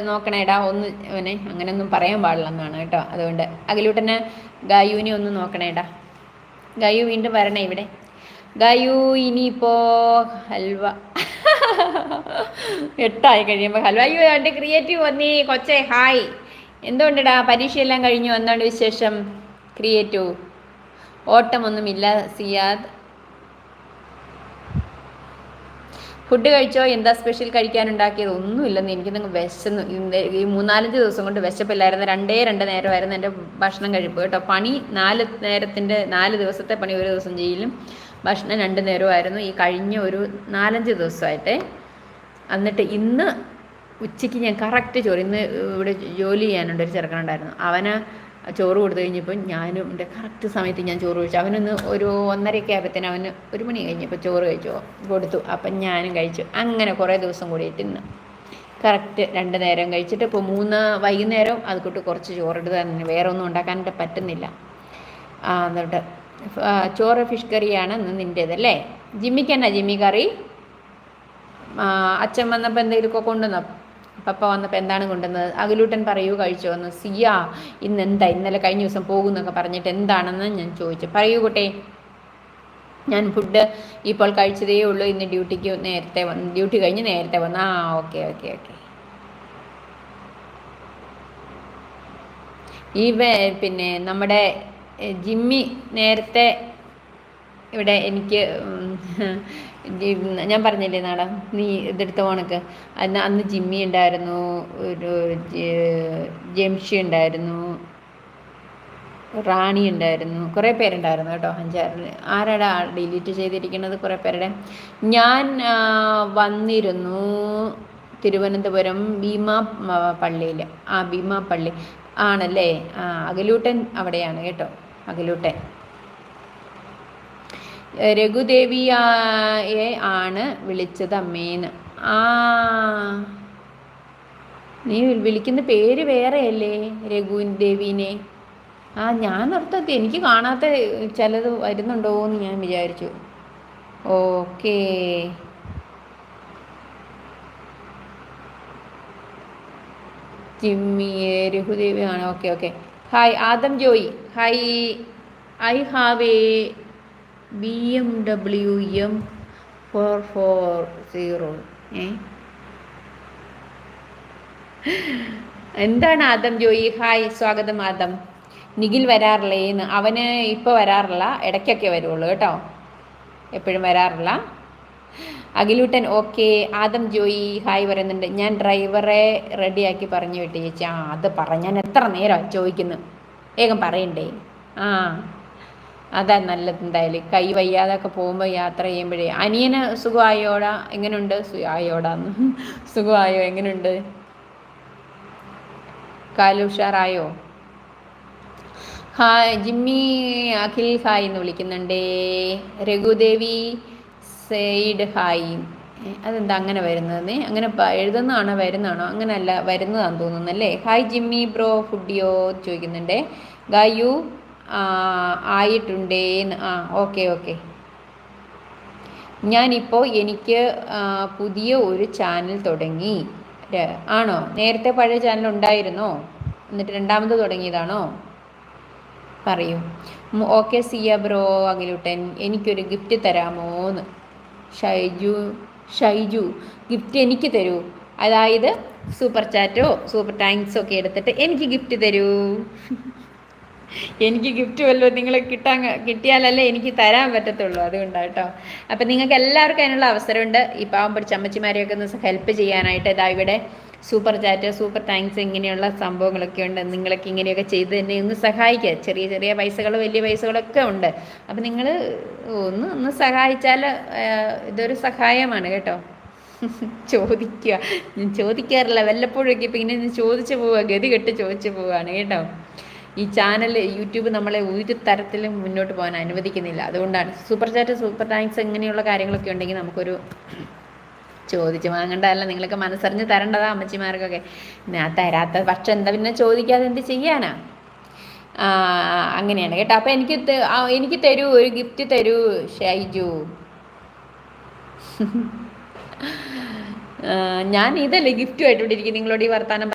നോക്കണേടാ ഒന്ന് അവനെ അങ്ങനെയൊന്നും പറയാൻ പാടില്ലെന്നാണ് കേട്ടോ. അതുകൊണ്ട് അഖിലൂട്ടന് ഗായുവിനെ ഒന്ന് നോക്കണേടാ ഗായു വീണ്ടും വരണേ ഇവിടെ. ഗായു ഇനിയിപ്പോ ഹൽവ. എട്ടായി കഴിയുമ്പോൾ ഹൽവ. അയ്യോ എന്റെ ക്രിയേറ്റീവ് വന്നേ കൊച്ചേ ഹായ്. എന്തുകൊണ്ടിടാ പരീക്ഷയെല്ലാം കഴിഞ്ഞു എന്താണ് വിശേഷം? ക്രിയേറ്റീവ് ഓട്ടമൊന്നുമില്ല സിയാദ്. ഫുഡ് കഴിച്ചോ എന്താ സ്പെഷ്യൽ കഴിക്കാനുണ്ടാക്കിയത്? ഒന്നുമില്ലെന്ന് നിങ്ങൾ വിശന്നു. ഈ മൂന്നാലഞ്ച് ദിവസം കൊണ്ട് വിശപ്പില്ലായിരുന്നു. രണ്ടേ രണ്ട് നേരമായിരുന്നു എന്റെ ഭക്ഷണം കഴിപ്പ് കേട്ടോ. പണി നാല് നേരത്തിന്റെ നാല് ദിവസത്തെ പണി ഒരു ദിവസം ചെയ്യലും ഭക്ഷണം രണ്ട് നേരമായിരുന്നു. ഈ കഴിഞ്ഞ ഒരു നാലഞ്ച് ദിവസമായിട്ടേ എന്നിട്ട് ഇന്ന് ഉച്ചയ്ക്ക് ഞാൻ കറക്റ്റ് ചോറ് ഇന്ന് ഇവിടെ ജോലി ചെയ്യാനുണ്ട് ഒരു ചെറുക്കനുണ്ടായിരുന്നു. അവന് ചോറ് കൊടുത്തു കഴിഞ്ഞപ്പോൾ ഞാനും എന്റെ കറക്റ്റ് സമയത്ത് ഞാൻ ചോറ് കഴിച്ചു. അവനൊന്ന് ഒരു ഒന്നരയൊക്കെ ആയപ്പോഴത്തേന് അവന് ഒരു മണി കഴിഞ്ഞപ്പോൾ ചോറ് കഴിച്ചു കൊടുത്തു. അപ്പം ഞാനും കഴിച്ചു. അങ്ങനെ കുറേ ദിവസം കൂടിയിട്ട് ഇന്ന് കറക്റ്റ് രണ്ട് നേരം കഴിച്ചിട്ട് ഇപ്പോൾ മൂന്ന് വൈകുന്നേരം അതുകൊണ്ട് കുറച്ച് ചോറെടുത്ത് തന്നെ. വേറെ ഒന്നും ഉണ്ടാക്കാനായിട്ട് പറ്റുന്നില്ല. എന്നിട്ട് ചോറ് ഫിഷ് കറിയാണ് ഇന്ന് നിന്റേതല്ലേ ജിമ്മിക്ക് എന്നാ ജിമ്മി കറി? അച്ഛൻ വന്നപ്പോൾ എന്തെങ്കിലുമൊക്കെ കൊണ്ടുവന്നോ? പപ്പ വന്നപ്പോൾ എന്താണ് കൊണ്ടുവന്നത്? അകലൂട്ടൻ പറയൂ കഴിച്ചു വന്നു സിയ ഇന്ന് എന്താ? ഇന്നലെ കഴിഞ്ഞ ദിവസം പോകുന്നൊക്കെ പറഞ്ഞിട്ട് എന്താണെന്ന് ഞാൻ ചോദിച്ചു. പറയൂ കുട്ടേ. ഞാൻ ഫുഡ് ഇപ്പോൾ കഴിച്ചതേ ഉള്ളൂ. ഇന്ന് ഡ്യൂട്ടിക്ക് നേരത്തെ വന്ന് ഡ്യൂട്ടി കഴിഞ്ഞ് നേരത്തെ വന്നു. ആ ഓക്കെ ഓക്കെ ഓക്കെ ഈ പിന്നെ നമ്മുടെ ജിമ്മി നേരത്തെ ഇവിടെ എനിക്ക് ഞാൻ പറഞ്ഞില്ലേ നാടൻ നീ ഇതെടുത്ത പോണക്ക് അന്ന് അന്ന് ജിമ്മി ഉണ്ടായിരുന്നു ഒരു ജംഷി ഉണ്ടായിരുന്നു റാണി ഉണ്ടായിരുന്നു കുറേ പേരുണ്ടായിരുന്നു കേട്ടോ അഞ്ചാറ്. ആരാടാ ഡിലീറ്റ് ചെയ്തിരിക്കുന്നത് കുറേ പേരുടെ? ഞാൻ വന്നിരുന്നു തിരുവനന്തപുരം ഭീമാ പള്ളിയിൽ ആ ഭീമാ പള്ളി ആണല്ലേ? ആ അകലൂട്ടൻ അവിടെയാണ് കേട്ടോ അകലൂട്ടൻ രഘുദേവിയെ ആണ് വിളിച്ചത് അമ്മേന്ന്. ആ. നീ വിളിക്കുന്ന പേര് വേറെയല്ലേ രഘു ദേവീനെ ആ ഞാൻ ഓർത്തത് എനിക്ക് കാണാത്ത ചിലത് വരുന്നുണ്ടോ എന്ന് ഞാൻ വിചാരിച്ചു. ഓക്കേ. ജിമ്മി രഘുദേവി ആണ് okay okay. Hi Adam Joy. Hi. I have a B M W M four four zero ഏ? എന്താണ് ആദം ജോയി? ഹായ് സ്വാഗതം ആദം. നിഖിൽ വരാറില്ലേ എന്ന്. അവന് ഇപ്പോൾ വരാറില്ല. ഇടയ്ക്കൊക്കെ വരുള്ളൂ കേട്ടോ. എപ്പോഴും വരാറില്ല. Akhiluttan okay Adam Joy hi പറയുന്നുണ്ട്. ഞാൻ ഡ്രൈവറെ റെഡിയാക്കി പറഞ്ഞു വിട്ടു ചേച്ചി. ആ അത് പറ ഞാൻ എത്ര നേരം ചോദിക്കുന്നു. വേഗം പറയണ്ടേ? ആ. അതാ നല്ലത് എന്തായാലും. കൈ വയ്യാതൊക്കെ പോകുമ്പോൾ യാത്ര ചെയ്യുമ്പോഴേ അനിയന് സുഖമായോടാ? എങ്ങനെയുണ്ട് ആയോടാന്ന് സുഖമായോ? എങ്ങനെയുണ്ട് കാലുഷാറായോ ഹായ് ജിമ്മി അഖിൽ ഹായ് എന്ന് വിളിക്കുന്നുണ്ടേ. രഘുദേവി സെയ്ഡ് ഹായ്. അതെന്താ അങ്ങനെ വരുന്നത് അങ്ങനെ എഴുതുന്നതാണോ വരുന്നതാണോ? അങ്ങനെയല്ല വരുന്നതാണെന്ന് തോന്നുന്നു അല്ലേ ഹായ് ജിമ്മി ബ്രോ ഫുഡിയോ ചോദിക്കുന്നുണ്ടേ. ഗായു ആയിട്ടുണ്ടേന്ന്. ആ ഓക്കെ ഓക്കെ. ഞാനിപ്പോൾ എനിക്ക് പുതിയ ഒരു ചാനൽ തുടങ്ങി. ആണോ? നേരത്തെ പഴയ ചാനൽ ഉണ്ടായിരുന്നോ? എന്നിട്ട് രണ്ടാമത് തുടങ്ങിയതാണോ? പറയൂ. ഓക്കെ സിയ ബ്രോ അഖിലുട്ടൻ എനിക്കൊരു ഗിഫ്റ്റ് തരാമോന്ന്. ഷൈജു ഷൈജു ഗിഫ്റ്റ് എനിക്ക് തരൂ. അതായത് സൂപ്പർ ചാറ്റോ സൂപ്പർ താങ്ക്സോ ഒക്കെ എടുത്തിട്ട് എനിക്ക് ഗിഫ്റ്റ് തരൂ. എനിക്ക് ഗിഫ്റ്റ് വല്ലതും നിങ്ങൾ കിട്ടാൻ കിട്ടിയാലല്ലേ എനിക്ക് തരാൻ പറ്റത്തുള്ളൂ. അതുകൊണ്ടാണ് കേട്ടോ അപ്പം നിങ്ങൾക്ക് എല്ലാവർക്കും അതിനുള്ള അവസരമുണ്ട്. ഈ പാവം പിടിച്ച അമ്മച്ചിമാരെയൊക്കെ ഒന്ന് ഹെൽപ്പ് ചെയ്യാനായിട്ട് ഇതാ ഇവിടെ സൂപ്പർ ചാറ്റ് സൂപ്പർ താങ്ക്സ് ഇങ്ങനെയുള്ള സംഭവങ്ങളൊക്കെ ഉണ്ട്. നിങ്ങളൊക്കെ ഇങ്ങനെയൊക്കെ ചെയ്ത് തന്നെ ഒന്ന് സഹായിക്കുക. ചെറിയ ചെറിയ പൈസകൾ വലിയ പൈസകളൊക്കെ ഉണ്ട്. അപ്പം നിങ്ങൾ ഒന്ന് ഒന്ന് സഹായിച്ചാൽ ഇതൊരു സഹായമാണ് കേട്ടോ. ചോദിക്കുക. ചോദിക്കാറില്ല. വല്ലപ്പോഴൊക്കെ ഇപ്പം ഇങ്ങനെ ചോദിച്ചു പോവുക. ഗതി കെട്ട് ചോദിച്ചു പോവുകയാണ് കേട്ടോ. ഈ ചാനൽ യൂട്യൂബ് നമ്മളെ ഒരു തരത്തിലും മുന്നോട്ട് പോകാൻ അനുവദിക്കുന്നില്ല. അതുകൊണ്ടാണ് സൂപ്പർ ചാറ്റ് സൂപ്പർ താങ്ക്സ് ഇങ്ങനെയുള്ള കാര്യങ്ങളൊക്കെ ഉണ്ടെങ്കിൽ നമുക്കൊരു ചോദിച്ചു വാങ്ങണ്ടല്ല നിങ്ങളൊക്കെ മനസ്സറിഞ്ഞ് തരേണ്ടതാ അമ്മച്ചിമാർക്കൊക്കെ. ഞാൻ തരാത്ത പക്ഷെ എന്താ പിന്നെ ചോദിക്കാതെ എന്ത് ചെയ്യാനാ? അങ്ങനെയാണ് കേട്ടോ. അപ്പം എനിക്ക് എനിക്ക് തരൂ ഒരു ഗിഫ്റ്റ് തരൂ ഷൈജു. ഞാൻ ഇതല്ലേ ഗിഫ്റ്റുമായിട്ട് ഇവിടെ ഇരിക്കും നിങ്ങളോട് ഈ വർത്താനം